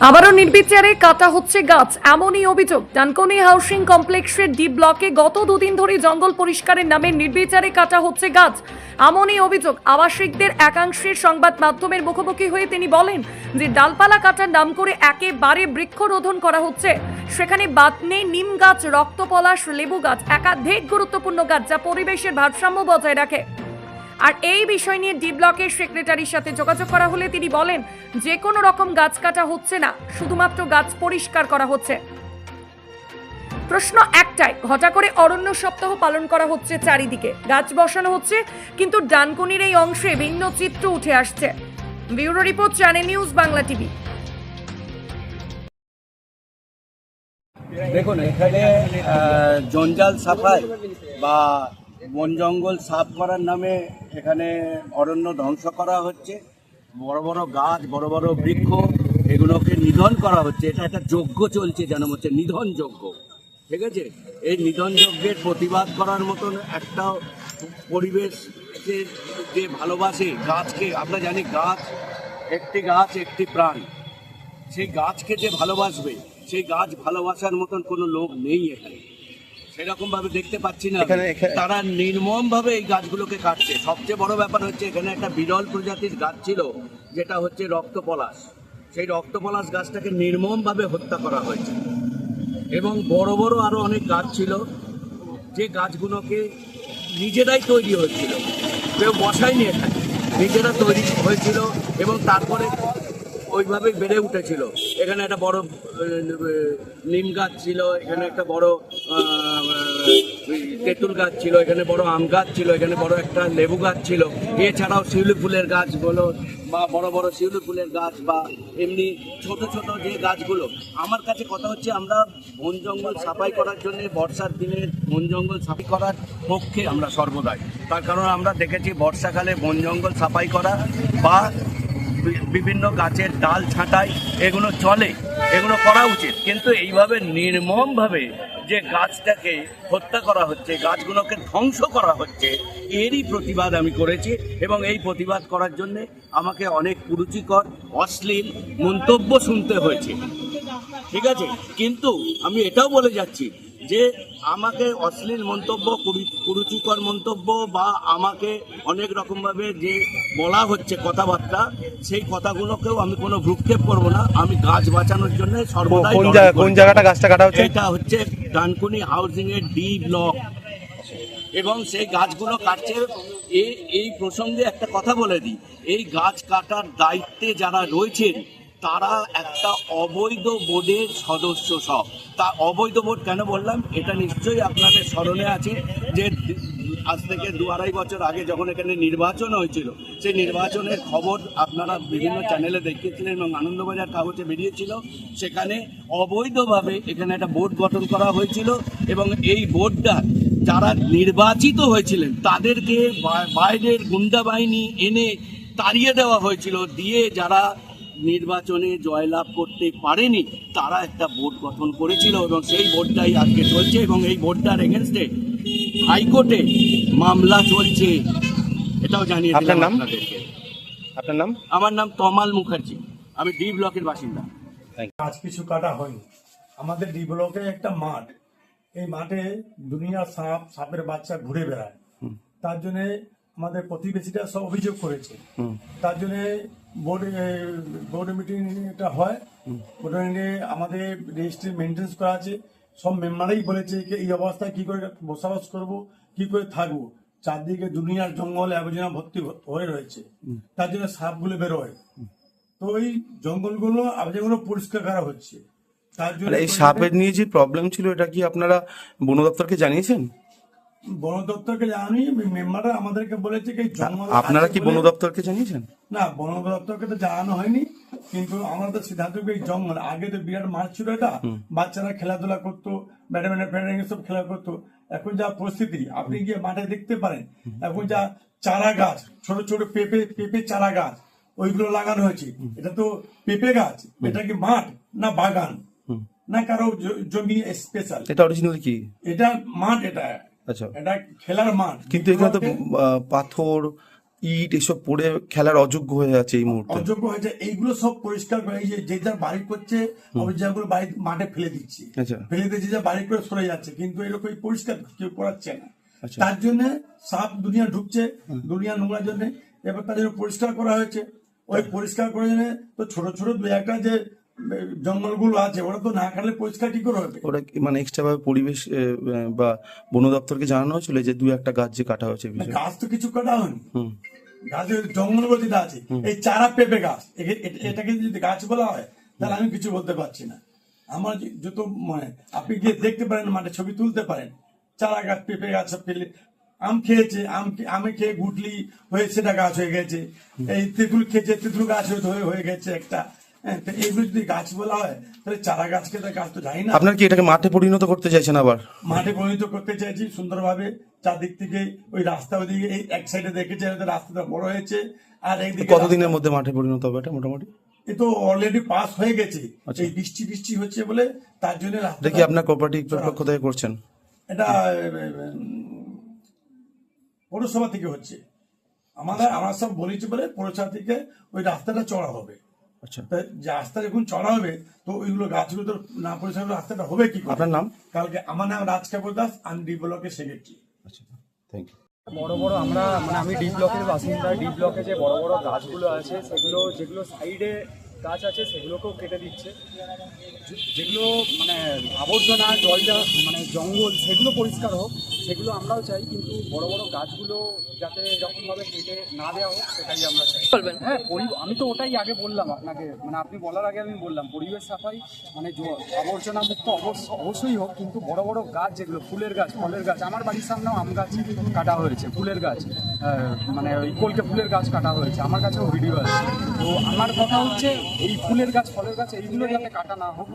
আবারও নির্বিচারে কাটা হচ্ছে গাছ। এমনই অভিযোগ। ডানকনি হাউসিং কমপ্লেক্সের ডি ব্লকে গত দুদিন ধরে জঙ্গল পরিষ্কারের নামে নির্বিচারে কাটা হচ্ছে গাছ। এমনই অভিযোগ। আবাসিকদের একাংশের সংবাদ মাধ্যমের মুখোমুখি হয়ে তিনি বলেন যে ডালপালা কাটার নাম করে একেবারে বৃক্ষরোধন করা হচ্ছে। সেখানে বাদ নেই, নিম গাছ, রক্তপলাশ, লেবু গাছ, একাধিক গুরুত্বপূর্ণ গাছ যা পরিবেশের ভারসাম্য বজায় রাখে। আর এই বিষয় নিয়ে ডি ব্লকের সেক্রেটারির সাথে যোগাযোগ করা হলে তিনি বলেন, যে কোনো রকম গাছ কাটা হচ্ছে না, শুধুমাত্র গাছ পরিষ্কার করা হচ্ছে। প্রশ্ন একটাই ঘটা করে অরণ্য সপ্তাহ পালন করা হচ্ছে চারিদিকে। গাছ বসানো হচ্ছে, কিন্তু ডানকুনির এই অংশে ভিন্ন চিত্র উঠে আসছে। Bureau report, channel news, Bangla TV. দেখুন, এখানে জঞ্জাল সাফাই বা বন জঙ্গল সাফ করার নামে এখানে অরণ্য ধ্বংস করা হচ্ছে। বড় বড় গাছ, বড় বড় বৃক্ষ, এগুলোকে নিধন করা হচ্ছে। এটা একটা যজ্ঞ চলছে যেন হচ্ছে নিধন যজ্ঞ। ঠিক আছে? এই নিধন যজ্ঞের প্রতিবাদ করার মতন একটা পরিবেশকে যে ভালোবাসে গাছকে, আমরা জানি গাছ একটি গাছ, একটি প্রাণ। সেই গাছকে যে ভালোবাসবে, সেই গাছ ভালোবাসার মতন কোনো লোক নেই এখানে। সেরকম ভাবে দেখতে পাচ্ছি না। তারা নির্মম ভাবে এই গাছগুলোকে কাটছে। সবচেয়ে বড় ব্যাপার হচ্ছে এখানে একটা বিরল প্রজাতির গাছ ছিল যেটা হচ্ছে রক্তপলাশ। সেই রক্তপলাশ গাছটাকে নির্মম ভাবে হত্যা করা হয়েছে। এবং বড় বড় আরও অনেক গাছ ছিল যে গাছগুলোকে নিজেরাই তৈরি হয়েছিল। কেউ বসায়নি এখানে। নিজেরা তৈরি হয়েছিল এবং তারপরে ওইভাবে বেড়ে উঠেছিল। এখানে একটা বড় নিম গাছ ছিল এখানে একটা বড় তেঁতুল গাছ ছিল, এখানে বড় আম গাছ ছিল, এখানে বড় একটা লেবু গাছ ছিল। এছাড়াও শিউলি ফুলের গাছ বলো বা বড় বড় শিউলি ফুলের গাছ বা এমনি ছোট ছোট যে গাছগুলো। আমার কাছে কথা হচ্ছে, আমরা বন জঙ্গল সাফাই করার জন্য বর্ষার দিনে বন জঙ্গল সাফাই করার পক্ষে আমরা সর্বদাই। তার কারণ আমরা দেখেছি, বর্ষাকালে বন জঙ্গল সাফাই করা বা, বিভিন্ন গাছের ডাল ছাঁটাই, এগুলো চলে, এগুলো করা উচিত। কিন্তু এইভাবে নির্মমভাবে যে গাছটাকে হত্যা করা হচ্ছে, গাছগুলোকে ধ্বংস করা হচ্ছে, এরই প্রতিবাদ আমি করেছি এবং এই প্রতিবাদ করার জন্যে আমাকে অনেক কুরুচিকর, অশ্লীল মন্তব্য শুনতে হয়েছে। ঠিক আছে? কিন্তু আমি এটাও বলে যাচ্ছি যে আমাকে অশ্লীল মন্তব্য কুরু- কুরুচিকর মন্তব্য বা আমাকে অনেক রকমভাবে যে বলা হচ্ছে কথাবার্তা সেই কথাগুলোকেও আমি কোনো ভ্রুক্ষেপ করব না। আমি গাছ বাঁচানোর জন্য সর্বদাই কোন জায়গা কোন জায়গাটা গাছটা কাটা হচ্ছে? এটা হচ্ছে ডানকুনি হাউজিং এর ডি ব্লক। এবং সেই গাছগুলো কাটছে। এই এই প্রসঙ্গে একটা কথা বলে দিই। এই গাছ কাটার দায়িত্বে যারা রয়েছেন তারা একটা অবৈধ বোর্ডের সদস্য সব। তা অবৈধ বোর্ড কেন বললাম? এটা নিশ্চয়ই আপনাদের স্মরণে আছে যে আজ থেকে দু আড়াই বছর আগে যখন এখানে নির্বাচন হয়েছিল, সেই নির্বাচনের খবর আপনারা বিভিন্ন চ্যানেলে দেখিয়েছিলেন এবং আনন্দবাজার কাগজে বেরিয়েছিল। সেখানে অবৈধভাবে এখানে একটা বোর্ড গঠন করা হয়েছিল এবং এই বোর্ডটা যারা নির্বাচিত হয়েছিলেন, তাদেরকে বাইরের গুন্ডা বাহিনী এনে তাড়িয়ে দেওয়া হয়েছিল। দিয়ে যারা নির্বাচনে জয়লাভ করতে পারেনি তারা একটা বোর্ড গঠন করেছিল এবং সেই বোর্ডটাই আজকে চলছে এবং এই বোর্ডটার এগেনস্টে হাইকোর্টে মামলা চলছে। এটাও জানিয়ে আপনার নাম? আপনার নাম? আমার নাম তমাল মুখার্জি। আমি ডি ব্লকের বাসিন্দা। গাছ কিছু কাটা হয়নি। আমাদের ডি ব্লকে একটা মাঠ। এই মাঠে দুনিয়া সাপ সাপের বাচ্চা ঘুরে বেড়ায়। তার জন্য আমাদের প্রতিবেশীরা সব অভিযোগ করেছে। তার জন্য বোর্ড বোর্ড মিটিং এটা হয়। বোর্ড মিটিংয়ে আমাদের রেজিস্ট্রি মেনটেন্স করা আছে। সব মেম্বারই বলেছে যে এই অবস্থায় কি করে বসবাস করব কি করে থাকব। চারদিকে দুনিয়ার জঙ্গল আবর্জনা ভর্তি হয়ে রয়েছে। তার জন্য সাপগুলো বেরোয়। তো ওই জঙ্গলগুলো আবর্জনাগুলো পরিষ্কার করা হচ্ছে। তার জন্য এই সাপের নিয়ে যে প্রবলেম ছিল এটা কি আপনারা বন দপ্তরকে জানিয়েছেন? বন দপ্তরকে জানি মেম্বাররা আমাদেরকে বলেছে কি আপনারা কি বন দপ্তরকে জানিয়েছেন? না বন দপ্তরকে তো জানানো হয়নি কিন্তু আমরা তো সিদ্ধান্ত এই জঙ্গল। আগে তো বিরাট মাঠ ছিল এটা বাচ্চারা খেলাধুলা করতো ব্যাডমিন্টন ফ্যাডমিন্টন সব খেলা করতো। এখন যা পরিস্থিতি আপনি গিয়ে মাঠে দেখতে পারেন এখন যা চারা গাছ ছোট ছোট পেঁপে পেঁপে চারা গাছ ওইগুলো লাগানো হয়েছে। এটা তো পেঁপে গাছ এটা কি মাঠ না বাগান? না কারও জমি স্পেশাল এটা অরিজিনাল কি? এটা মাঠ এটা আচ্ছা। এটা খেলার মাঠ কিন্তু এখানে তো পাথর ইট এসব পড়ে খেলার অযোগ্য হয়ে যাচ্ছে এই মুহূর্তে। অযোগ্য হয়েছে এইগুলো সব পরিষ্কার করে এই যে যে যার বাড়ি করছে অভিযোগগুলো বাড়ি মাঠে ফেলে দিচ্ছে। আচ্ছা। ফেলে দিয়ে যে বাড়ি করে সরে যাচ্ছে কিন্তু এরকম পরিষ্কার কেউ করাচ্ছে না। আচ্ছা। তার জন্য সাপ দুনিয়া ঢুকছে দুনিয়া নোংরার জন্য। এবার তাদের পরিষ্কার করা হয়েছে। ওই পরিষ্কার করে জন্য তো ছোট ছোট দু একটা যে জঙ্গলগুলো আছে ওরা তো না কাটলে পরিষ্কার কি করে হবে ওরা মানে এক্সট্রা ভাবে পরিবেশ বা বন দপ্তরকে জানানো হয়েছিল যে দু একটা গাছ যে কাটা হয়েছে গাছ তো কিছু কাটা হয়নি। গাছের জঙ্গলগুলো যেটা আছে এই চারা পেঁপে গাছ এটাকে যদি গাছ বলা হয় তাহলে আমি কিছু বলতে পারছি না। আমার যত মানে আপনি গিয়ে দেখতে পারেন মাঠে ছবি তুলতে পারেন। চারা গাছ পেঁপে গাছ সব পেলে আম খেয়েছে আম খেয়ে গুটলি হয়ে সেটা গাছ হয়ে গেছে। এই তেঁতুল খেয়েছে তেঁতুল গাছ হয়ে- হয়ে গেছে একটা। এইগুলো যদি গাছ বলা হয় তাহলে চারা গাছকে তো গাছ তো যাই না। আপনার কি এটাকে মাঠে পরিণত করতে চাইছেন আবার? মাঠে পরিণত করতে চাইছি সুন্দরভাবে চারদিক থেকে ওই রাস্তা ওদিকে এই এক সাইডে দেখেছে রাস্তাটা বড় হয়েছে আর একদিকে কতদিনের মধ্যে মাঠে পরিণত হবে এটা মোটামুটি? এ তো অলরেডি পাস হয়ে গেছে। আচ্ছা। এই বৃষ্টি বৃষ্টি হচ্ছে বলে তার জন্য রাস্তাটা- দেখি আপনার কোপারেটিভ পক্ষ থেকে করছেন। এটা পৌরসভা থেকে হচ্ছে। আমাদের আমরা সব বলেছি বলে পৌরসভা থেকে ওই রাস্তাটা চড়া হবে। আচ্ছা। রাস্তা যখন চড়া হবে তো ওইগুলো গাছগুলো তো না পরিষ্কার রাস্তাটা হবে কি করে? আপনার নাম? কালকে আমার নাম রাজ কাপুর দাস আমি ডি ব্লকের সেক্রেটারি আচ্ছা থ্যাংক ইউ বড় বড় আমরা মানে আমি ডি ব্লকের বাসিন্দা ডি ব্লকে যে বড় বড় গাছগুলো আছে সেগুলো যেগুলো সাইডে গাছ আছে সেগুলোকেও কেটে দিচ্ছে। যেগুলো মানে আবর্জনা জল মানে জঙ্গল সেগুলো পরিষ্কার হোক। সেগুলো আমরাও চাই কিন্তু বড় বড় গাছগুলো যাতে এরকমভাবে কেটে না দেওয়া হোক সেটাই আমরা চাই। বলবেন হ্যাঁ। পরি- আমি তো ওটাই আগে বললাম আপনাকে। মানে আপনি বলার আগে আমি বললাম পরিবেশ সাফাই মানে আবর্জনা মুক্ত অবশ্য- অবশ্যই হোক কিন্তু বড় বড় গাছ যেগুলো ফুলের গাছ ফলের গাছ আমার বাড়ির সামনেও আম গাছ কাটা হয়েছে ফুলের গাছ মানে ওই কলকে ফুলের গাছ কাটা হয়েছে আমার কাছেও ভিডিও আছে। তো আমার কথা হচ্ছে এই ফুলের গাছ ফলের গাছ এইগুলো যাতে কাটা না হোক।